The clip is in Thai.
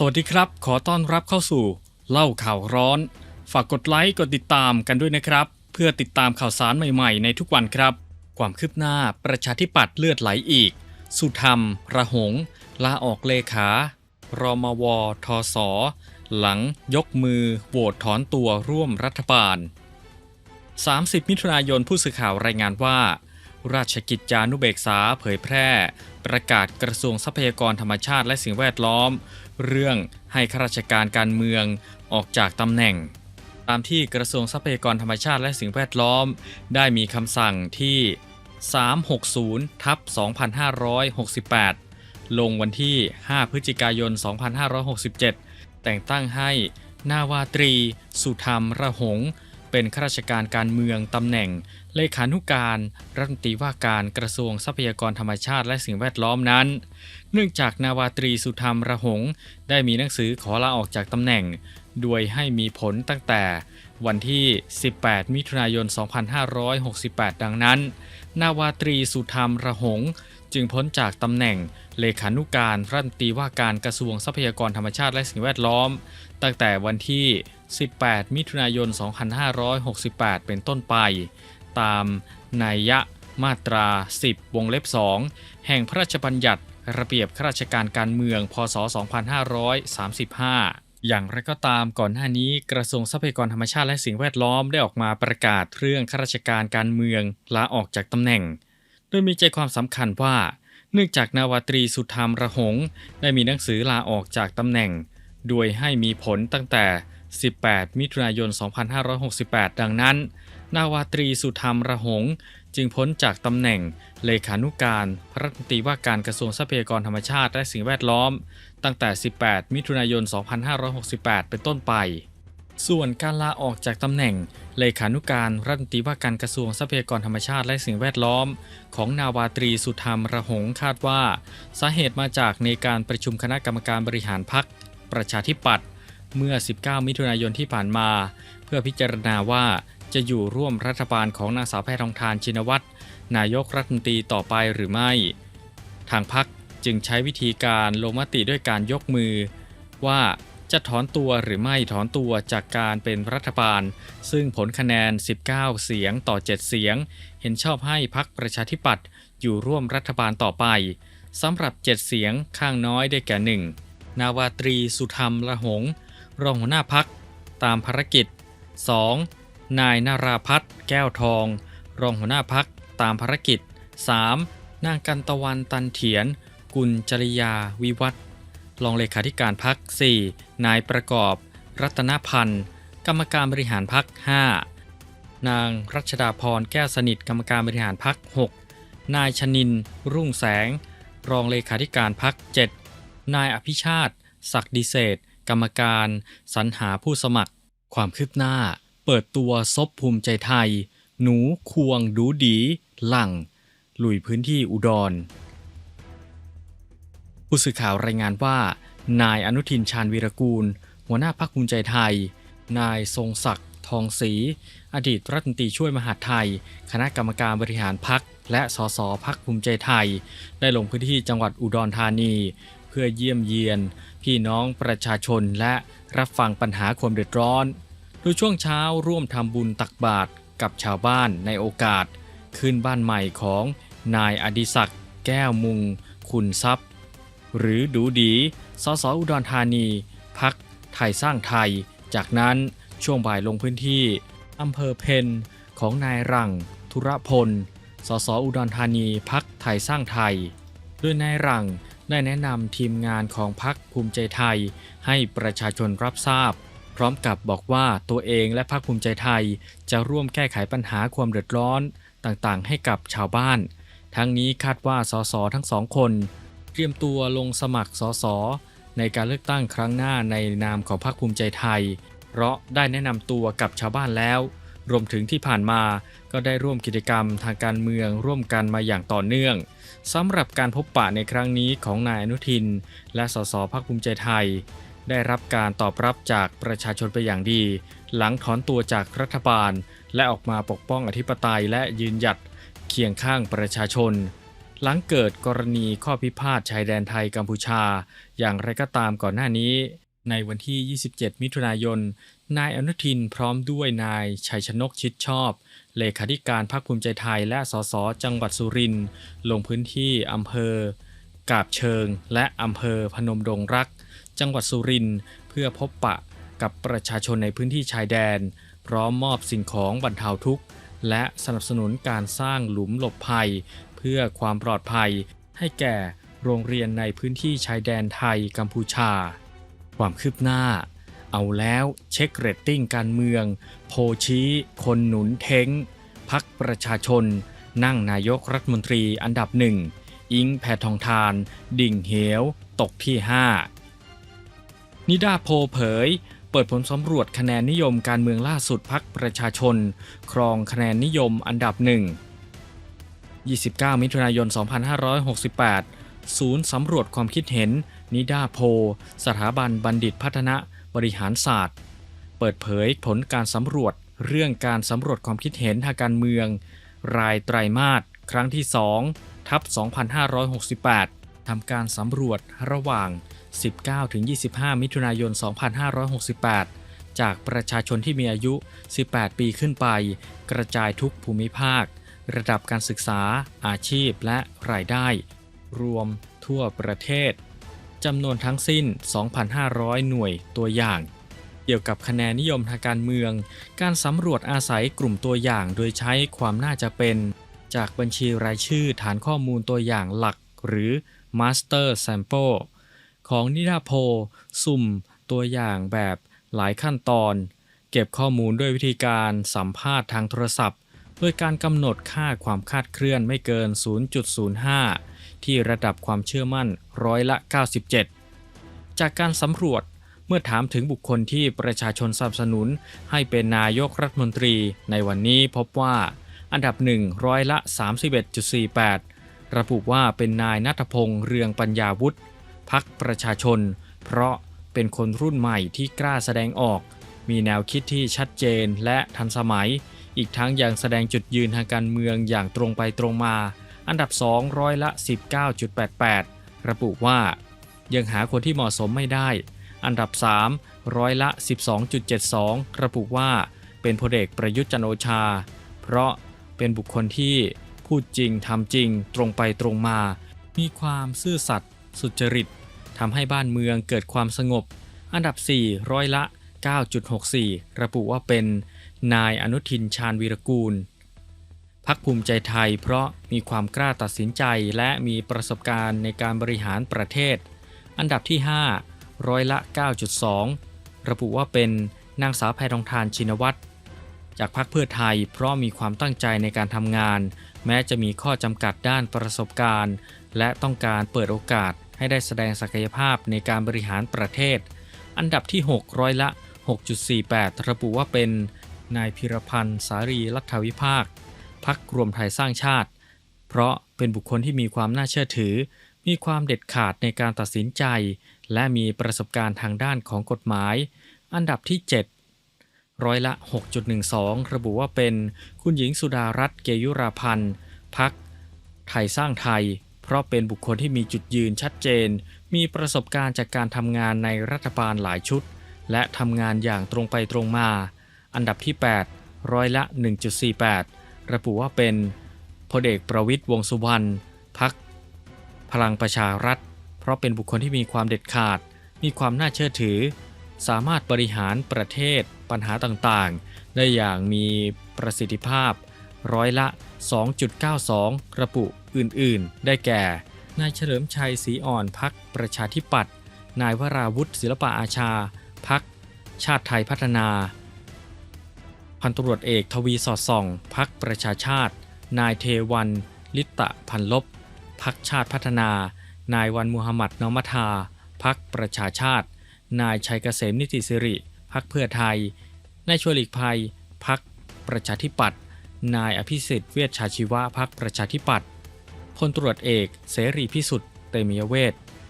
สวัสดีครับ ขอต้อนรับเข้าสู่ เล่าข่าวร้อน ฝากกดไลค์กดติดตามกันด้วยนะครับ เพื่อติดตามข่าวสารใหม่ๆ ในทุกวันครับ ความคืบหน้าประชาธิปัตย์เลือดไหลอีก สุธรรม ระหง ลาออกเลขารมวทสหลังยกมือโหวตถอนตัวร่วมรัฐบาล 30 มิถุนายนผู้สื่อข่าวรายงานว่า ราชกิจจานุเบกษาเผยแพร่ ประกาศกระทรวงทรัพยากรธรรมชาติและสิ่งแวดล้อม เรื่องให้ข้าราชการการเมืองออกจากตำแหน่ง ตามที่กระทรวงทรัพยากรธรรมชาติและสิ่งแวดล้อม ได้มีคำสั่งที่ 360ทับ2568 ลงวันที่ 5 พฤศจิกายน 2567 แต่งตั้งให้นาวาตรี สุธรรมระหง เป็นข้าราชการการเมืองตำแหน่ง เลขานุการรัฐมนตรีว่าการกระทรวงทรัพยากรธรรมชาติและสิ่งแวดล้อมนั้น เนื่องจากนาวาตรีสุธรรมระหง ได้มีหนังสือขอลาออกจากตำแหน่งโดยให้มีผลตั้งแต่วันที่ 18 มิถุนายน 2568 ดังนั้น นาวาตรีสุธรรมระหง จึงพ้นจากตำแหน่งเลขานุการรัฐมนตรีว่าการกระทรวงทรัพยากรธรรมชาติและสิ่งแวดล้อม ตั้งแต่วันที่ 18 มิถุนายน 2568 เป็นต้นไป ตามนัยยะมาตรา 10 วงเล็บ 2 แห่งพระราชบัญญัติระเบียบข้าราชการการเมือง พศ 2535อย่างไรก็ตามก่อนหน้านี้กระทรวงทรัพยากรธรรมชาติและสิ่งแวดล้อมได้ออกมาประกาศเรื่องข้าราชการการเมืองลาออกจากตำแหน่ง โดยมีใจความสำคัญว่า เนื่องจากนาวาตรีสุธรรมระหง ได้มีหนังสือลาออกจากตำแหน่ง โดยให้มีผลตั้งแต่ 18 มิถุนายน 2568 ดังนั้น นาวาตรีสุธรรมระหง จึงพ้นจากตำแหน่งเลขานุการรัฐมนตรีว่าการกระทรวงทรัพยากรธรรมชาติและสิ่งแวดล้อม ตั้งแต่ 18 มิถุนายน 2568 เป็นต้นไป ส่วนการลาออกจากตำแหน่งเลขานุการรัฐมนตรีว่าการกระทรวงทรัพยากรธรรมชาติและสิ่งแวดล้อม ของนาวาตรีสุธรรมระหงคาดว่า สาเหตุมาจากในการประชุมคณะกรรมการบริหารพรรคประชาธิปัตย์เมื่อ 19 มิถุนายนที่ผ่านมา เพื่อพิจารณาว่า จะอยู่ร่วมรัฐบาลของนางสาวแพทองทานชินวัตรนายกรัฐมนตรีต่อไปหรือไม่ ทางพรรคจึงใช้วิธีการลงมติด้วยการยกมือ ว่าจะถอนตัวหรือไม่ถอนตัวจากการเป็นรัฐบาล ซึ่งผลคะแนน 19 เสียงต่อ 7 เสียง เห็นชอบให้พรรคประชาธิปัตย์อยู่ร่วมรัฐบาลต่อไปสำหรับ 7 เสียงข้างน้อยได้แก่ 1. นาวาตรีสุธรรมระหง รองหัวหน้าพักตามภารกิจ 2. นายนาราพัฒน์แก้วทอง รองหัวหน้าพักตามภารกิจ 3. นางกันตะวันตันเถียน กุลจริยาวิวัฒรองเลขาธิการพัก 4. นายประกอบ รัตนพันธ์ กรรมการบริหารพัก 5. นางรัชดาพรแก้วสนิทกรรมการบริหารพัก 6. นายชนิน รุ่งแสง รองเลขาธิการพัก 7. นายอภิชาติ ศักดิเศษกรรมการ สรรหาผู้สมัคร ความคืบหน้า เปิดตัวซบภูมิใจไทย หนูควงดูดี หลังลุยพื้นที่อุดร ผู้สื่อข่าวรายงานว่า นายอนุทินชาญวีรกูล หัวหน้าพรรคภูมิใจไทย นายทรงศักดิ์ทองศรีอดีตรัฐมนตรีช่วยมหาดไทย คณะกรรมการบริหารพรรคและสสพรรคภูมิใจไทย ได้ลงพื้นที่จังหวัดอุดรธานี เพื่อเยี่ยมเยียน พี่น้องประชาชนและรับฟังปัญหาความเดือดร้อน โดยช่วงเช้าร่วมทำบุญตักบาตรกับชาวบ้านในโอกาส ขึ้นบ้านใหม่ของนายอดิศักดิ์แก้วมุง คุณทรัพย์ หรือดูดีสสอุดรธานี พักไทยสร้างไทย จากนั้นช่วงบ่ายลงพื้นที่อำเภอเพนของนายรัง ธุรพล สสอุดรธานีพักไทยสร้างไทยโดยนายรังได้แนะนำทีมงานของพักภูมิใจไทย ให้ประชาชนรับทราบ พร้อมกับบอกว่าตัวเองและพรรคภูมิใจไทย จะร่วมแก้ไขปัญหาความเดือดร้อนต่างๆ ให้กับชาวบ้าน ทั้งนี้คาดว่าสสทั้งสองคน เตรียมตัวลงสมัครสสในการเลือกตั้งครั้งหน้าในนามของพรรคภูมิใจไทย เพราะได้แนะนำตัวกับชาวบ้านแล้ว รวมถึงที่ผ่านมาก็ได้ร่วมกิจกรรมทางการเมืองร่วมกันมาอย่างต่อเนื่องสำหรับการพบปะในครั้งนี้ของนายอนุทิน และสสพรรคภูมิใจไทย ได้รับการตอบรับจากประชาชนไปอย่างดี หลังถอนตัวจากรัฐบาล และออกมาปกป้องอธิปไตยและยืนหยัดเคียงข้างประชาชน หลังเกิดกรณีข้อพิพาทชายแดนไทยกัมพูชา อย่างไรก็ตามก่อนหน้านี้ ในวันที่ 27 มิถุนายน นายอนุทินพร้อมด้วยนายชัยชนกชิดชอบ เลขาธิการพรรคภูมิใจไทยและสสจังหวัดสุรินทร์ลงพื้นที่อำเภอกาบเชิง และอำเภอพนมดงรัก จังหวัดสุรินทร์เพื่อพบปะกับประชาชนในพื้นที่ชายแดน พร้อมมอบสิ่งของบรรเทาทุกข์ และสนับสนุนการสร้างหลุมหลบภัย เพื่อความปลอดภัย ให้แก่โรงเรียนในพื้นที่ชายแดนไทยกัมพูชา ความคืบหน้า เอาแล้วเช็คเรตติ้งการเมือง โพชี้คนหนุนเท้งพักประชาชน นั่งนายกรัฐมนตรีอันดับหนึ่งอิงแพทองทาน ดิ่งเหว ตกที่ 5 นิดาโพเผย เปิดผลสำรวจคะแนนนิยมการเมืองล่าสุดพักประชาชน ครองคะแนนนิยมอันดับหนึ่ง 29 มิถุนายน 2568 ศูนย์สำรวจความคิดเห็น นิดาโพ สถาบันบัณฑิตพัฒนาบริหารศาสตร์ เปิดเผยผลการสำรวจเรื่องการสำรวจความคิดเห็นทางการเมือง รายไตรมาสครั้งที่ 2 ทับ 2568ทำการสำรวจระหว่าง 19-25 มิถุนายน 2568 จากประชาชนที่มีอายุ 18 ปีขึ้นไป กระจายทุกภูมิภาค ระดับการศึกษา อาชีพและรายได้ รวมทั่วประเทศจำนวนทั้งสิ้น 2,500 หน่วยตัวอย่าง เกี่ยวกับคะแนนนิยมทางการเมือง การสำรวจอาศัยกลุ่มตัวอย่างโดยใช้ความน่าจะเป็น จากบัญชีรายชื่อฐานข้อมูลตัวอย่างหลักหรือ Master Sample ของนิดาโพสุ่มตัวอย่างแบบหลายขั้นตอน เก็บข้อมูลด้วยวิธีการสัมภาษณ์ทางโทรศัพท์ โดยการกำหนดค่าความคาดเคลื่อนไม่เกิน 0.05 ที่ระดับความเชื่อมั่นร้อยละ 97 จากการสำรวจเมื่อถามถึงบุคคลที่ประชาชนสนับสนุน ให้เป็นนายกรัฐมนตรีในวันนี้พบว่า อันดับหนึ่งร้อยละ 31.48 ระบุว่าเป็นนายนัทพงษ์เรืองปัญญาวุฒิ พักประชาชน เพราะเป็นคนรุ่นใหม่ที่กล้าแสดงออก มีแนวคิดที่ชัดเจนและทันสมัย อีกทั้งยังแสดงจุดยืนทางการเมืองอย่างตรงไปตรงมา อันดับ2ร้อยละ 19.88 ระบุว่า ยังหาคนที่เหมาะสมไม่ได้ อันดับ3ร้อยละ 12.72 ระบุว่า เป็นพลเอกประยุทธ์จันโอชา เพราะเป็นบุคคลที่พูดจริงทำจริง ตรงไปตรงมา มีความซื่อสัตย์สุจริต ทำให้บ้านเมืองเกิดความสงบ อันดับ 4 ร้อยละ 9.64 ระบุว่าเป็น นายอนุทินชาญวีรกูลพักภูมิใจไทยเพราะมีความกล้าตัดสินใจและมีประสบการณ์ในการบริหารประเทศ อันดับที่ 5 ร้อยละ 9.2 ระบุว่าเป็นนางสาวแพทองทานชินวัตรจากพรรคเพื่อไทยเพราะมีความตั้งใจในการทำงาน แม้จะมีข้อจำกัดด้านประสบการณ์ และต้องการเปิดโอกาส ให้ได้แสดงศักยภาพในการบริหารประเทศ อันดับที่ 6 ร้อยละ 6.48 ระบุว่าเป็น นายพิรพันธ์ สารีรัฐวิภาค พักรวมไทยสร้างชาติ เพราะเป็นบุคคลที่มีความน่าเชื่อถือ มีความเด็ดขาดในการตัดสินใจ และมีประสบการณ์ทางด้านของกฎหมาย อันดับที่ 7 ร้อยละ 6.12 ระบุว่าเป็น คุณหญิงสุดารัตน์เกยุราพันธ์พักไทยสร้างไทย เพราะเป็นบุคคลที่มีจุดยืนชัดเจน มีประสบการณ์จากการทำงานในรัฐบาลหลายชุด และทำงานอย่างตรงไปตรงมา อันดับที่ 8 ร้อยละ 1.48 ระบุว่าเป็นพลเอกประวิตยวงสุวรรณพักพลังประชารัฐ เพราะเป็นบุคคลที่มีความเด็ดขาด มีความน่าเชื่อถือ สามารถบริหารประเทศปัญหาต่างๆ ได้อย่างมีประสิทธิภาพ ร้อยละ 2.92ระบุอื่นๆ ได้แก่ นายเฉลิมชัยศรีอ่อนพักประชาธิปัตย์ นายวราวุฒิศิลปะอาชา พักชาติไทยพัฒนา พันตำรวจเอกทวีสอดส่อง พักประชาชาติ นายเทวัน ลิตะพันลบ พักชาติพัฒนา นายวันมูฮัมหมัดนอมทา พักประชาชาติ นายชัยเกษมนิติสิริ พักเพื่อไทย นายชวลิกภัย พักประชาธิปัตย์ นายอภิสิทธิ์เวชชาชีวะพักประชาธิปัตย์พลตรวจเอกเสรีพิสุทธิ์เตมียเวท